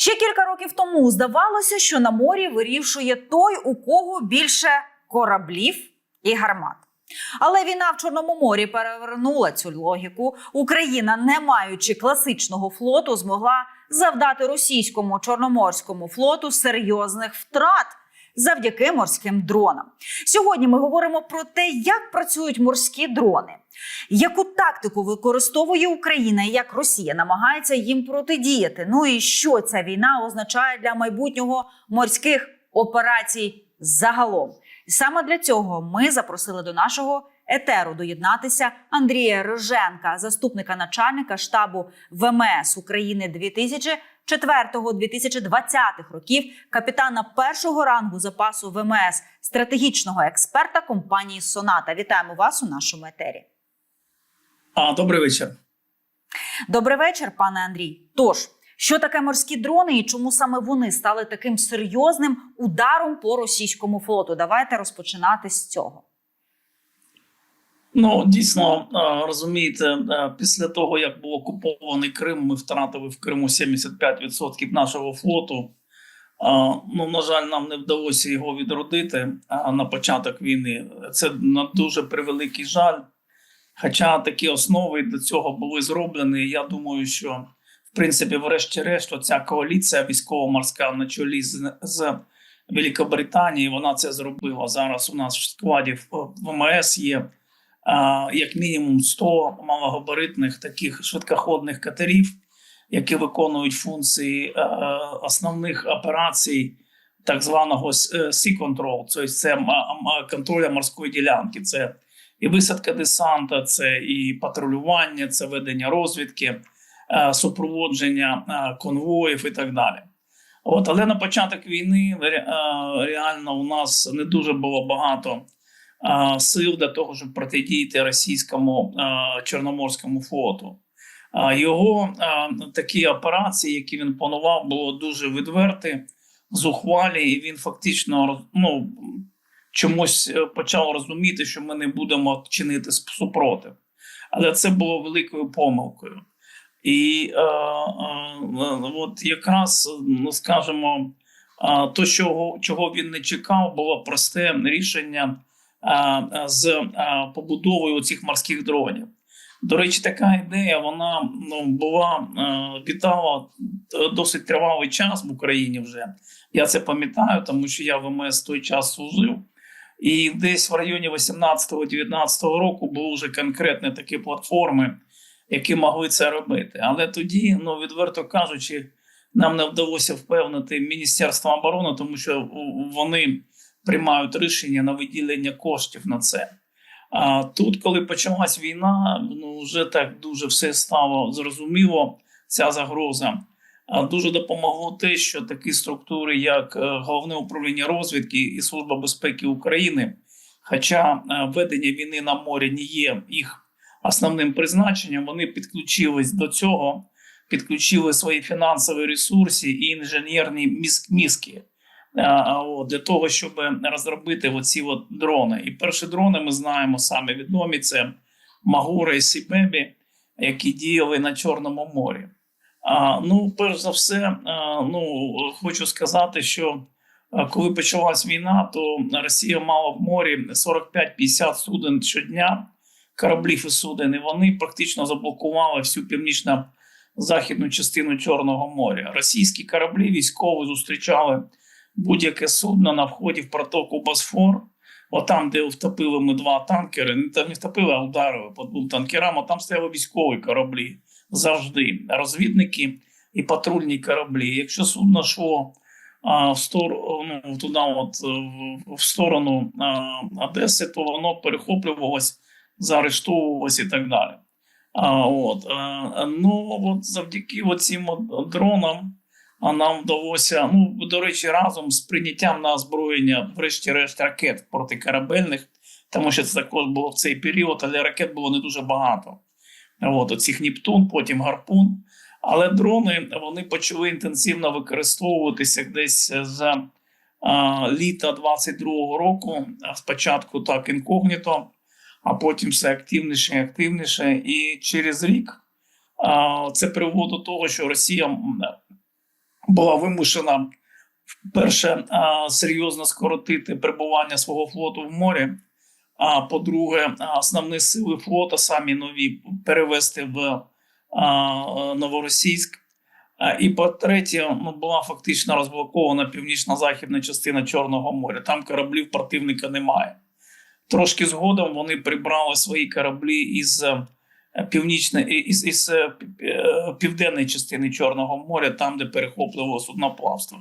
Ще кілька років тому здавалося, що на морі вирішує той, у кого більше кораблів і гармат. Але війна в Чорному морі перевернула цю логіку. Україна, не маючи класичного флоту, змогла завдати російському чорноморському флоту серйозних втрат завдяки морським дронам. Сьогодні ми говоримо про те, як працюють морські дрони, яку тактику використовує Україна і як Росія намагається їм протидіяти. Ну і що ця війна означає для майбутнього морських операцій загалом. Саме для цього ми запросили до нашого етеру доєднатися Андрія Роженка, заступника начальника штабу ВМС України 2004-2020 років, капітана першого рангу запасу ВМС, стратегічного експерта компанії Соната. Вітаємо вас у нашому етері. А, добрий вечір. Добрий вечір, пане Андрій. Тож, що таке морські дрони і чому саме вони стали таким серйозним ударом по російському флоту? Давайте розпочинати з цього. Ну дійсно розумієте, після того як був окупований Крим, ми втратили в Криму 75% нашого флоту. Ну на жаль, нам не вдалося його відродити на початок війни. Це на дуже превеликий жаль. Хоча такі основи до цього були зроблені. Я думаю, що в принципі, врешті-решт, ця коаліція військово-морська на чолі з, з Великобританії, вона це зробила. Зараз у нас в складі ВМС є а, як мінімум 100 малогабаритних таких швидкоходних катерів, які виконують функції а, основних операцій. Так званого Sea Control, тобто це контроля морської ділянки. Це і висадка десанта, це і патрулювання, це ведення розвідки, е, супроводження е, конвоїв і так далі. От, але на початок війни е, реально у нас не дуже було багато сил для того, щоб протидіяти російському чорноморському флоту. Його такі операції, які він планував, було дуже відверті, зухвалі, і він фактично ну, чомусь почав розуміти, що ми не будемо чинити супротив. Але це було великою помилкою. І е, е, от якраз, ну скажімо, е, то, чого, чого він не чекав, було просте рішення е, з е, побудовою цих морських дронів. До речі, така ідея вона ну, була е, вітала досить тривалий час в Україні вже. Я це пам'ятаю, тому що я в МС той час служив. І десь в районі 18-19 року були вже конкретні такі платформи, які могли це робити. Але тоді, ну відверто кажучи, нам не вдалося впевнити Міністерство оборони, тому що вони приймають рішення на виділення коштів на це. А тут, коли почалась війна, ну вже так дуже все стало зрозуміло. Ця загроза. Дуже допомогло те, що такі структури, як е, головне управління розвідки і служба безпеки України, хоча е, ведення війни на морі не є їх основним призначенням, вони підключились до цього, підключили свої фінансові ресурси і інженерні мізки е, для того, щоб розробити оці от дрони. І перші дрони ми знаємо саме відомі: це Магура і Сібебі, які діяли на Чорному морі. Ну, перш за все, ну хочу сказати, що коли почалась війна, то Росія мала в морі 45-50 суден щодня, кораблів і суден, і вони практично заблокували всю північно-західну частину Чорного моря. Російські кораблі військові зустрічали будь-яке судно на вході в протоку Босфор. Отам, де втопили ми два танкери, не втопили, а ударили по двом танкерам, а там стояли військові кораблі завжди розвідники і патрульні кораблі. Якщо судно йшло а, в сторону ну, туди, от в, в сторону а, Одеси, то воно перехоплювалось, заарештовувалось і так далі. А, от, а, Ну от завдяки цим дронам. А нам вдалося, ну до речі, разом з прийняттям на озброєння, врешті-решт, ракет протикорабельних, тому що це також було в цей період, але ракет було не дуже багато. От, оцих Нептун, потім гарпун. Але дрони вони почали інтенсивно використовуватися десь з а, літа 22-го року. Спочатку так інкогніто, а потім все активніше і активніше. І через рік а, це привело до того, що Росія була вимушена перше а, серйозно скоротити перебування свого флоту в морі. А по-друге, основні сили флота, самі нові, перевести в Новоросійськ. А, І по-третє, ну, була фактично розблокована північно-західна частина Чорного моря. Там кораблів противника немає. Трошки згодом вони прибрали свої кораблі із е, північної із, із е, е, південної частини Чорного моря, там, де перехопливо судноплавство.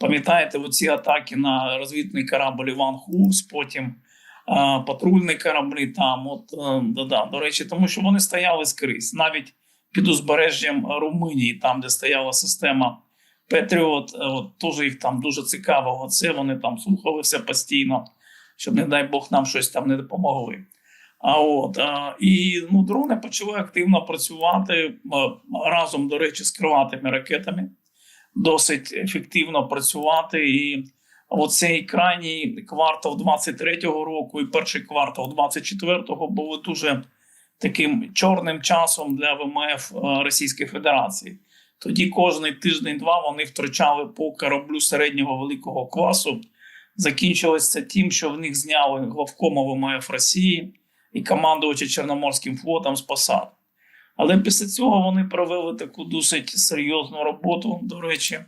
Пам'ятаєте, оці атаки на розвідний корабль Іван Хурс, потім патрульні кораблі там. От е, да, да, до речі, тому що вони стояли скрізь, навіть під узбережжям Румунії, там, де стояла система Петріот, е, теж їх там дуже цікавило. Це вони там слухалися постійно, щоб, не дай Бог, нам щось там не допомогли. А от а, і ну, дрони почали активно працювати разом, до речі, з крилатими ракетами, досить ефективно працювати. І оцей крайній квартал 23-го року і перший квартал 24-го були дуже таким чорним часом для ВМФ Російської Федерації. Тоді кожний тиждень-два вони втрачали по кораблю середнього великого класу. Закінчилось це тим, що в них зняли главкома ВМФ Росії і командувача Чорноморським флотом з посад. Але після цього вони провели таку досить серйозну роботу. До речі,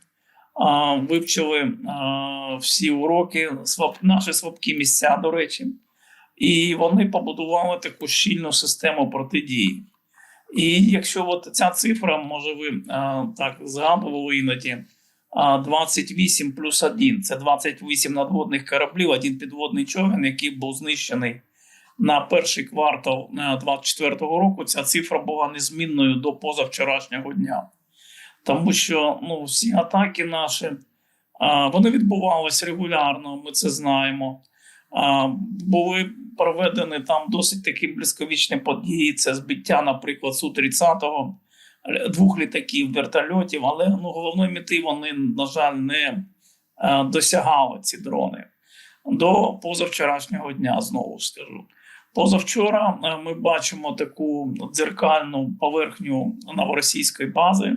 вивчили всі уроки, наші слабкі місця, до речі, і вони побудували таку щільну систему протидії. І якщо от ця цифра, може, ви так згадували іноді. а, 28 плюс 1 – це 28 надводних кораблів, один підводний човен, який був знищений на перший квартал 2024 року ця цифра була незмінною до позавчорашнього дня. Тому що ну, всі атаки наші вони відбувалися регулярно, ми це знаємо. Були проведені там досить такі близьковічні події. Це збиття, наприклад, Су-30, двох літаків, вертольотів, але ну, головної мети вони, на жаль, не досягали ці дрони. До позавчорашнього дня знову скажу. Позавчора е, ми бачимо таку дзеркальну поверхню новоросійської бази,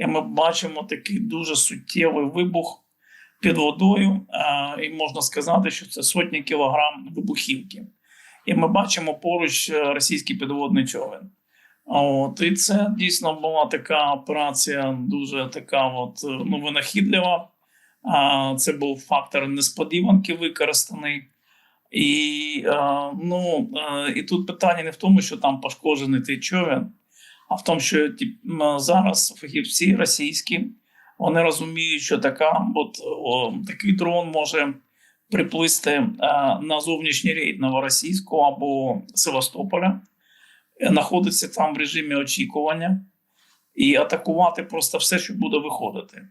і ми бачимо такий дуже суттєвий вибух під водою. е, І можна сказати, що це сотні кілограм вибухівки. І ми бачимо поруч е, російський підводний човен. От, і це дійсно була така операція, дуже така от, е, ну, винахідлива. А, Це був фактор несподіванки використаний. І, ну, і тут питання не в тому, що там пошкоджений той човен, а в тому, що ті, зараз фахівці російські вони розуміють, що така, от, о, такий дрон може приплисти е, на зовнішній рейд Новоросійську або Севастополя, е, знаходиться там в режимі очікування і атакувати просто все, що буде виходити.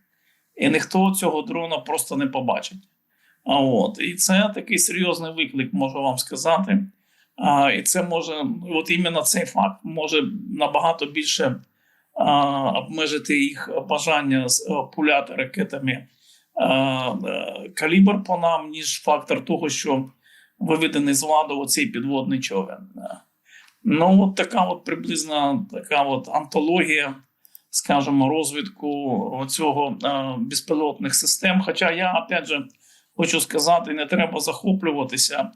І ніхто цього дрона просто не побачить. А от і це такий серйозний виклик, можу вам сказати. А, І це може, от іменно цей факт може набагато більше а, обмежити їх бажання з- пуляти ракетами а, а, калібр по нам, ніж фактор того, що виведений з ладу оцей підводний човен. Ну, от така от приблизна така от антологія, скажімо, розвитку цього безпілотних систем. Хоча я, опять же, хочу сказати, не треба захоплюватися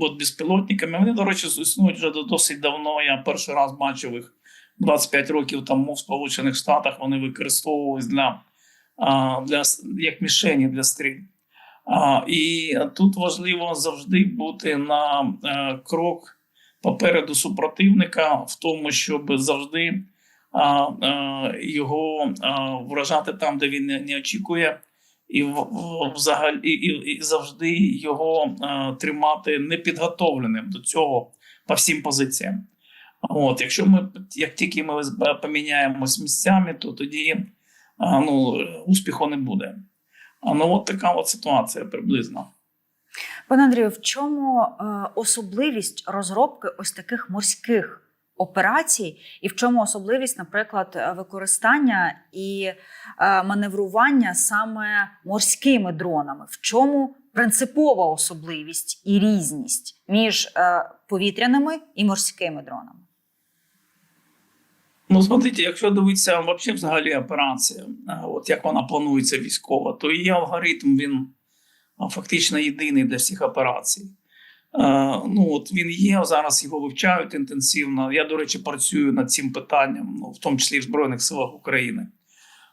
от безпілотниками. Вони, до речі, існують вже до- досить давно. Я перший раз бачив їх 25 років тому в Сполучених Штатах. Вони використовувались для, для як мішені для стріль. І тут важливо завжди бути на е, крок попереду супротивника, в тому, щоб завжди а, його вражати там, де він не очікує і взагалі і, і, завжди його е, тримати непідготовленим до цього по всім позиціям. От, якщо ми як тільки ми поміняємось місцями, то тоді е, ну, успіху не буде. А ну от така от ситуація приблизно. Пане Андрію, в чому е, особливість розробки ось таких морських операцій, і в чому особливість, наприклад, е, використання і е, маневрування саме морськими дронами? В чому принципова особливість і різність між е, повітряними і морськими дронами? Ну, смотрите, якщо дивитися вообще взагалі операція, от як вона планується військова, то її алгоритм він фактично єдиний для всіх операцій. Е, ну, от він є, зараз його вивчають інтенсивно. Я, до речі, працюю над цим питанням, ну, в тому числі в Збройних силах України.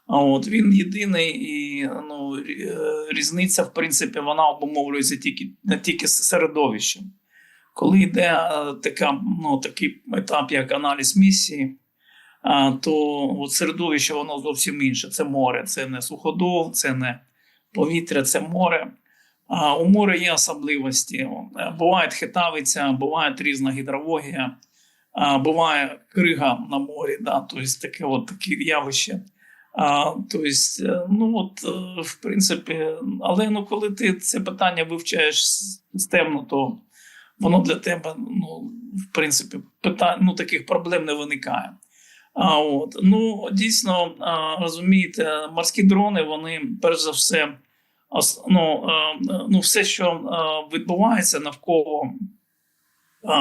А от він єдиний, і ну, е, різниця, в принципі, вона обумовлюється тільки не тільки середовищем. Коли йде е, така, ну, такий етап, як аналіз місії, то от середовище воно зовсім інше. Це море, це не суходол, це не повітря, це море. У моря є особливості. Е, Буває хитавиця, буває різна гідрологія, буває крига на морі, да, тобто таке от таке явище. Тобто, е, ну от, е, в принципі, але ну, коли ти це питання вивчаєш системно, то воно для тебе, ну, в принципі, питань, ну, таких проблем не виникає. А от ну дійсно розумієте, морські дрони, вони перш за все, ну, а, ну все, що відбувається навколо,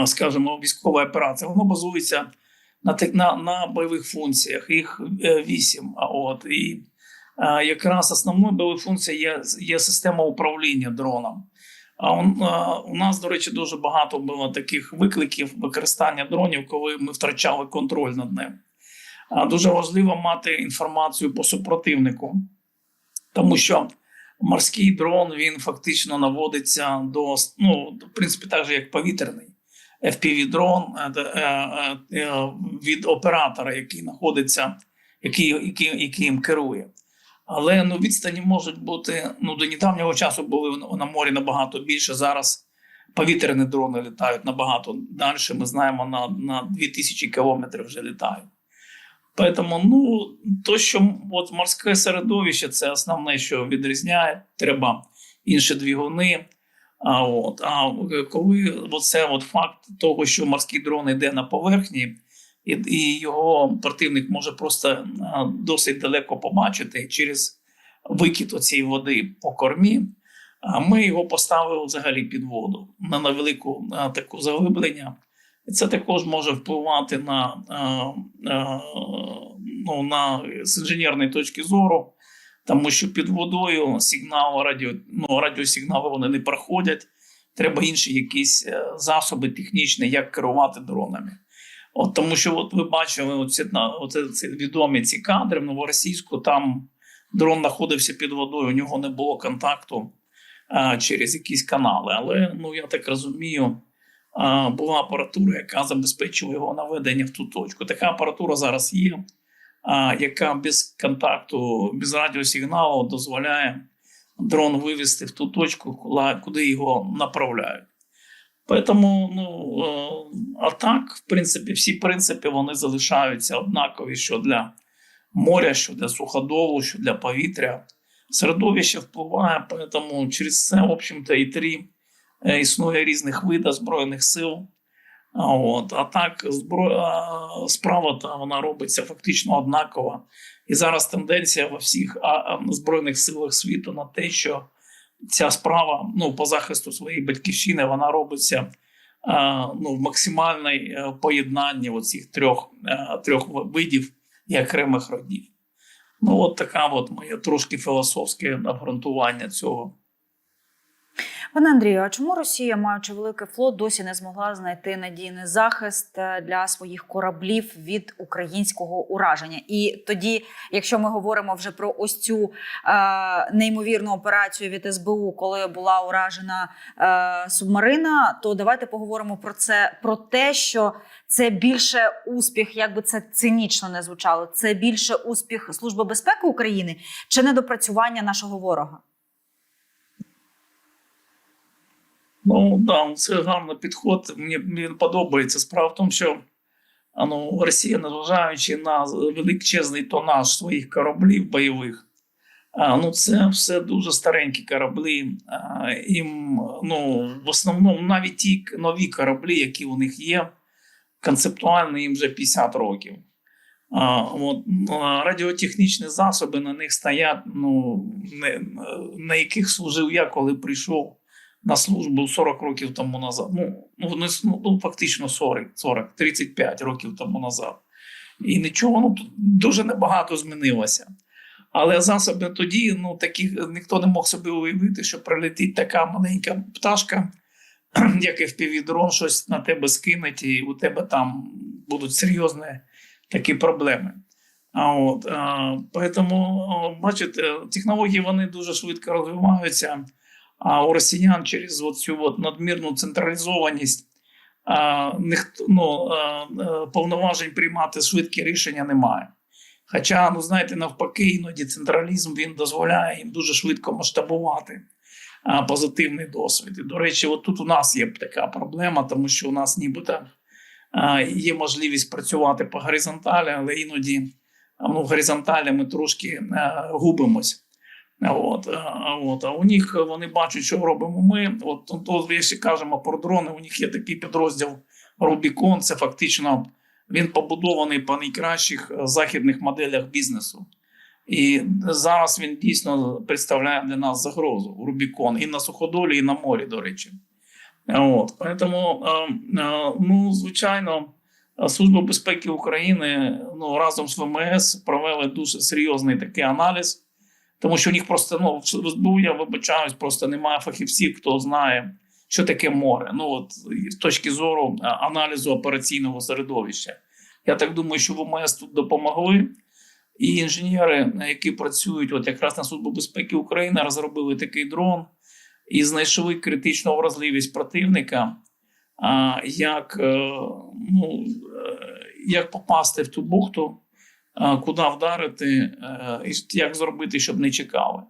скажімо, військової операції, воно базується на на, на бойових функціях. Їх е, вісім. От і якраз основною бойовою функцією є, є система управління дроном. А он, а, у нас, до речі, дуже багато було таких викликів використання дронів, коли ми втрачали контроль над ним. А, Дуже важливо мати інформацію по супротивнику, тому що морський дрон він фактично наводиться до ну, в принципі, так же як повітряний. FPV-дрон е, де, е, е, е, від оператора, який знаходиться, який, який, який їм керує. Але ну, відстані можуть бути ну, до недавнього часу були на- на морі набагато більше. Зараз повітряні дрони літають набагато далі. Ми знаємо, на, на 2000 кілометрів вже літають. Поэтому, ну, то, що от морське середовище, це основне, що відрізняє. Треба інші двигуни. А, от, а коли от факт того, що морський дрон йде на поверхні, і, і його противник може просто досить далеко побачити через викид оцієї води по кормі. А ми його поставили взагалі під воду на невелику таку заглиблення. Це також може впливати на, а, а, ну, на з інженерної точки зору, тому що під водою сигнал радіо, ну, радіосигнали вони не проходять. Треба інші якісь е, засоби технічні, як керувати дронами. От тому що, от ви бачили, оці, оце, ці відомі ці кадри в новоросійську, там дрон знаходився під водою, у нього не було контакту а, через якісь канали. Але ну я так розумію, була апаратура, яка забезпечила його наведення в ту точку. Така апаратура зараз є, яка без контакту, без радіосигналу дозволяє дрон вивести в ту точку, куди- його направляють. Поэтому, ну, е, а так, в принципі, всі принципи вони залишаються однакові, що для моря, що для суходолу, що для повітря. Середовище впливає, поэтому через це, в общем-то, і три існує різних видів Збройних сил. От, а так, збро... справа та вона робиться фактично однакова. І зараз тенденція во всіх збройних силах світу на те, що ця справа ну, по захисту своєї батьківщини вона робиться ну, в максимальній е, поєднанні оцих трьох, е, трьох видів і окремих родів. Ну, от така от моє трошки філософське обґрунтування цього. Пане Андрію, а чому Росія, маючи великий флот, досі не змогла знайти надійний захист е, для своїх кораблів від українського ураження? І тоді, якщо ми говоримо вже про ось цю е, неймовірну операцію від СБУ, коли була уражена е, субмарина, то давайте поговоримо про це про те, що це більше успіх, як би це цинічно не звучало. Це більше успіх Служби безпеки України чи недопрацювання нашого ворога? Ну да, це гарний підход. Мені він подобається. Справа в тому, що ну, Росія, незважаючи на величезний тонаж своїх кораблів бойових, ну це все дуже старенькі кораблі. Їм, ну, в основному навіть ті нові кораблі, які у них є, концептуально їм вже 50 років. А, от, радіотехнічні засоби на них стоять, ну, не, на яких служив я, коли прийшов на службу 40 років тому назад. Ну, ну, не, ну, ну фактично 40, 40, 35 років тому назад. і нічого ну, дуже небагато змінилося. Але засоби тоді ну, таких ніхто не мог собі уявити, що прилетить така маленька пташка, як FPV-дрон, щось на тебе скинуть, і у тебе там будуть серйозні такі проблеми. А от, а, поэтому, бачите, технології вони дуже швидко розвиваються, а у росіян через цю от надмірну централізованість ніхто, ну, повноважень приймати швидкі рішення немає. Хоча, ну знаєте, навпаки, іноді централізм він дозволяє їм дуже швидко масштабувати позитивний досвід. І, до речі, от тут у нас є така проблема, тому що у нас нібито є можливість працювати по горизонталі, але іноді ну, горизонталі ми трошки губимось. От, а, от, а у них вони бачать, що робимо ми. От, то, якщо кажемо про дрони, у них є такий підрозділ Rubicon, це фактично він побудований по найкращих е, західних моделях бізнесу. І зараз він дійсно представляє для нас загрозу Рубікон і на суходолі, і на морі, до речі. От, Тому, е, е, ну, звичайно, Служба безпеки України ну, разом з ВМС провели дуже серйозний такий аналіз, тому що у них просто ну, в я вибачаюсь, просто немає фахівців, хто знає, що таке море. Ну, от, з точки зору аналізу операційного середовища. Я так думаю, що ВМС тут допомогли. І інженери, які працюють от якраз на Службу безпеки України, розробили такий дрон і знайшли критичну вразливість противника, як, е, ну, е, як попасти в ту бухту, куди вдарити, е, і як зробити, щоб не чекали.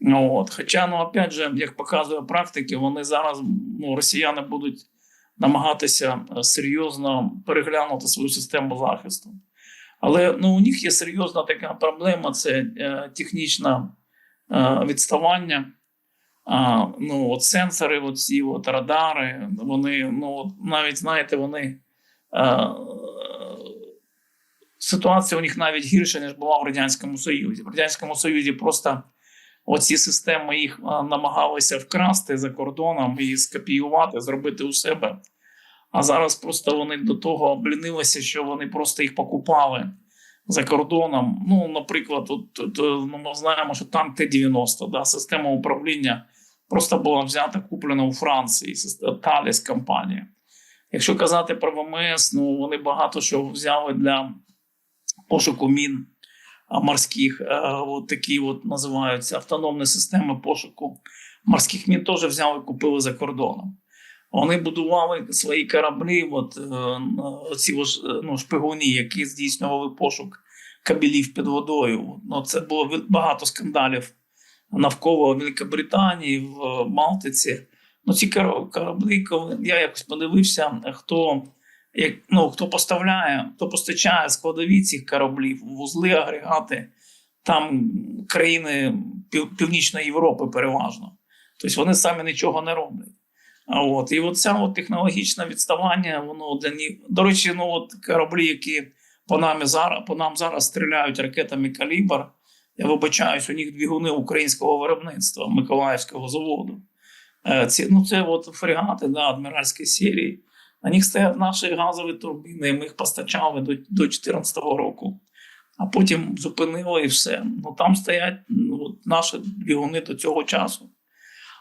Ну, От. Хоча, ну, опять же, як показує практики, вони зараз ну, росіяни будуть намагатися е, серйозно переглянути свою систему захисту. Але ну, у них є серйозна така проблема: це е, технічне е, відставання. А, ну, от сенсори, от ці от радари, вони ну, навіть знаєте, вони е, ситуація у них навіть гірша, ніж була в Радянському Союзі. В Радянському Союзі просто оці системи їх намагалися вкрасти за кордоном і скопіювати, зробити у себе. А зараз просто вони до того облінилися, що вони просто їх покупали за кордоном. Ну, наприклад, от, ну, ми знаємо, що там Т-90, да, система управління просто була взята, куплена у Франції, Таліс компанія. Якщо казати про ВМС, ну вони багато що взяли для пошуку мін морських. Е, от такі от називаються автономні системи пошуку морських мін, теж взяли, купили за кордоном. Вони будували свої кораблі, от е, ці ну, шпигуни, які здійснювали пошук кабелів під водою. Ну, Це було багато скандалів навколо Великобританії, в Балтиці. Ну, ці кораблі, коли я якось подивився, хто як, ну, хто поставляє, хто постачає складові цих кораблів, вузли, агрегати, там країни Пів, Північної Європи переважно. Тобто вони самі нічого не роблять. А от, І от це от технологічне відставання, воно для них. До речі, ну от кораблі, які по нам зараз по нам зараз стріляють ракетами калібр. Я вибачаюсь, у них двигуни українського виробництва Миколаївського заводу. Ці, ну, Це от фрегати да, адміральської серії. Них стоять наші газові турбіни, ми їх постачали до 2014 року, а потім зупинили і все. Ну Там стоять ну, наші двигуни до цього часу.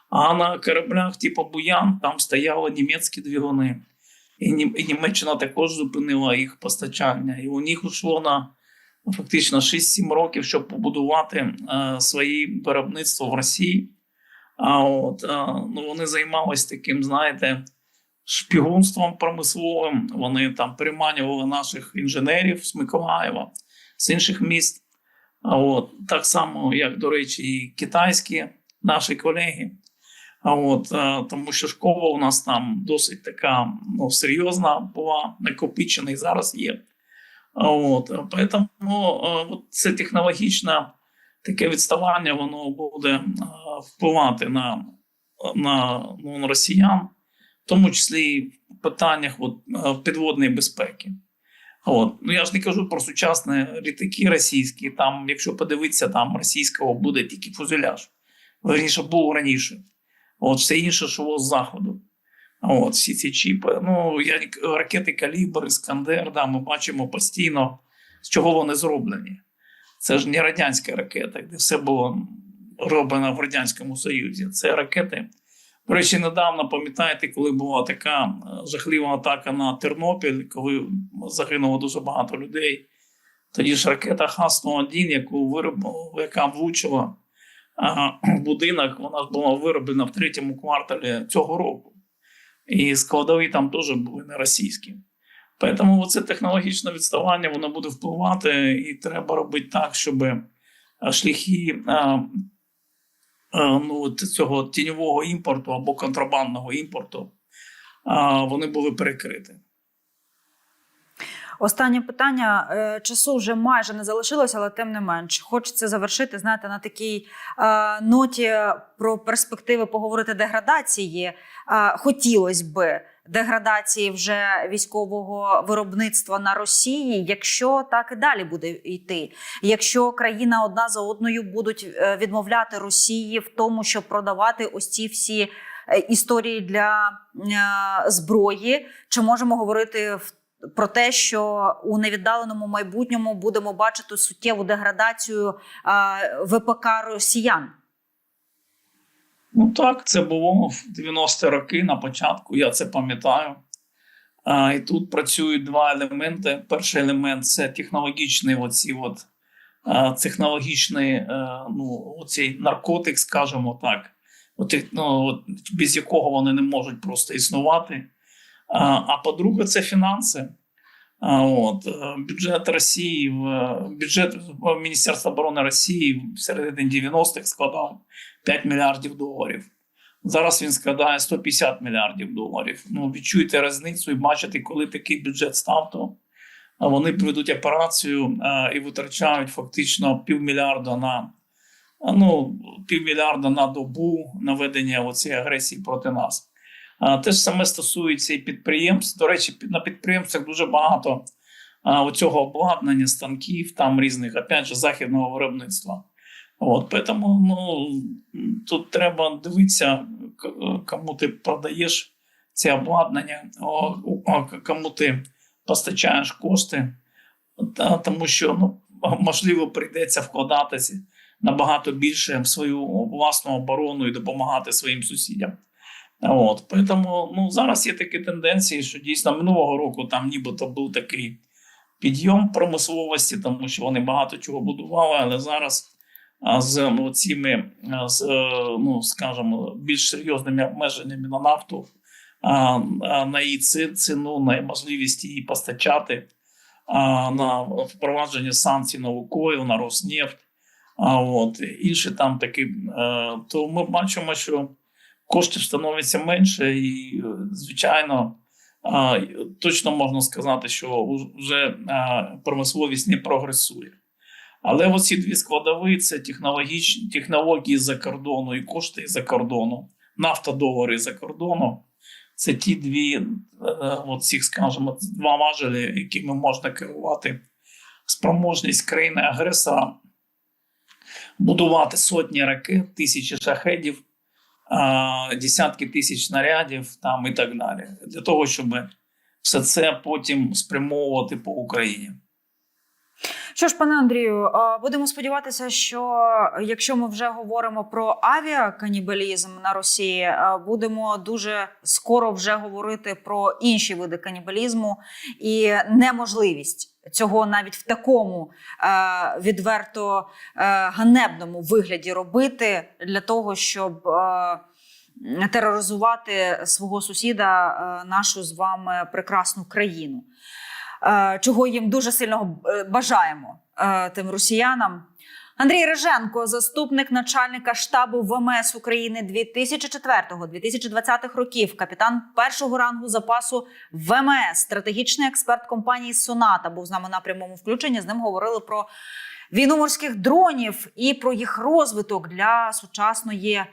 А на кораблях, типу Буян, там стояли німецькі двигуни. І Німеччина також зупинила їх постачання. І у них йшло на фактично 6-7 років, щоб побудувати е, свої виробництва в Росії. А от е, ну, вони займалися таким, знаєте, шпігунством промисловим. Вони там переманювали наших інженерів з Миколаєва, з інших міст. От так само, як, до речі, і китайські наші колеги. От тому, що школа у нас там досить така ну, серйозна була, накопичена і зараз є. От тому от, це технологічне таке відставання, воно буде впливати на на, ну, на росіян, тому числі і в питаннях от, підводної безпеки. От. Ну я ж не кажу про сучасні літаки російські. Там, якщо подивитися, там російського буде тільки фузеляж. Верніше був раніше. От все інше, що з заходу. От всі ці чіпи. Ну я ракети Калібр, Іскандер, да, ми бачимо постійно з чого вони зроблені. Це ж не радянська ракета, де все було роблено в Радянському Союзі. Це ракети. До речі, недавно пам'ятаєте, коли була така е, жахлива атака на Тернопіль, коли загинуло дуже багато людей. Тоді ж ракета Х-101, яку виробила, яка влучила будинок, вона ж була вироблена в третьому кварталі цього року. І складові там теж були не російські. Тому це технологічне відставання воно буде впливати, і треба робити так, щоб е, шляхи а, ну, цього тіньового імпорту або контрабандного імпорту вони були перекриті. Останнє питання Е, часу вже майже не залишилося, але тим не менш, хочеться завершити. Знаєте, на такій е, ноті про перспективи поговорити деградації. Е, хотілося би деградації вже військового виробництва на Росії, якщо так і далі буде йти. Якщо країна одна за одною будуть е, відмовляти Росії в тому, щоб продавати ось ці всі е, історії для е, зброї, чи можемо говорити в про те, що у невіддаленому майбутньому будемо бачити суттєву деградацію ВПК росіян. Ну так, це було в 90-ті роки на початку, я це пам'ятаю. А, і тут працюють два елементи. Перший елемент це технологічний, оці от, а, технологічний е, ну, оцей наркотик, скажімо так, от, ну, от, без якого вони не можуть просто існувати. А, а по-друге, це фінанси. От, е, бюджет Росії, бюджет Міністерства оборони Росії в середині 90-х складав 5 мільярдів доларів. Зараз він складає 150 мільярдів доларів. Ну, відчуйте різницю і бачите, коли такий бюджет став, то вони проведуть операцію і витрачають фактично півмільярда на ну, півмільярда на добу на ведення оцієї агресії проти нас. Те ж саме стосується і підприємств. До речі, на підприємствах дуже багато а, оцього обладнання, станків, там різних, опять же, західного виробництва. От, поэтому, ну, тут треба дивитися, кому ти продаєш це обладнання, кому ти постачаєш кошти, тому що ну, можливо прийдеться вкладатися набагато більше в свою власну оборону і допомагати своїм сусідям. От, поэтому, ну, зараз є такі тенденції, що дійсно минулого року там нібито був такий підйом промисловості, тому що вони багато чого будували, але зараз з ну, цими, з, е, ну, скажімо, більш серйозними обмеженнями на нафту, а, а, на її ціну, на можливість її постачати, а, на впровадження санкцій на Лукойл, на Роснефть, а, от, інші там такі, е, то ми бачимо, що коштів становиться менше, і, е, звичайно, точно можна сказати, що вже промисловість не прогресує. Але оці дві складові це технологічні технології за кордону і кошти за кордону, нафта, долари за кордону. Це ті дві, е, цих, скажімо, два важелі, якими можна керувати спроможність країни-агресора, будувати сотні ракет, тисячі шахедів, десятки тисяч снарядів там і так далі, для того, щоб все це потім спрямовувати по Україні. Що ж, пане Андрію, будемо сподіватися, що якщо ми вже говоримо про авіаканібалізм на Росії, будемо дуже скоро вже говорити про інші види канібалізму і неможливість цього навіть в такому е, відверто е, ганебному вигляді робити для того, щоб. Е, Тероризувати свого сусіда, е, нашу з вами прекрасну країну. Е, чого їм дуже сильно е, бажаємо е, тим росіянам. Андрій Реженко, заступник начальника штабу ВМС України 2004-2020 років, капітан першого рангу запасу ВМС, стратегічний експерт компанії Соната, був з нами на прямому включенні. З ним говорили про війну морських дронів і про їх розвиток для сучасної.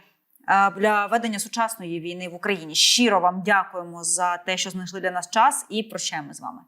е, Для ведення сучасної війни в Україні щиро вам дякуємо за те, що знайшли для нас час, і прощаємо з вами.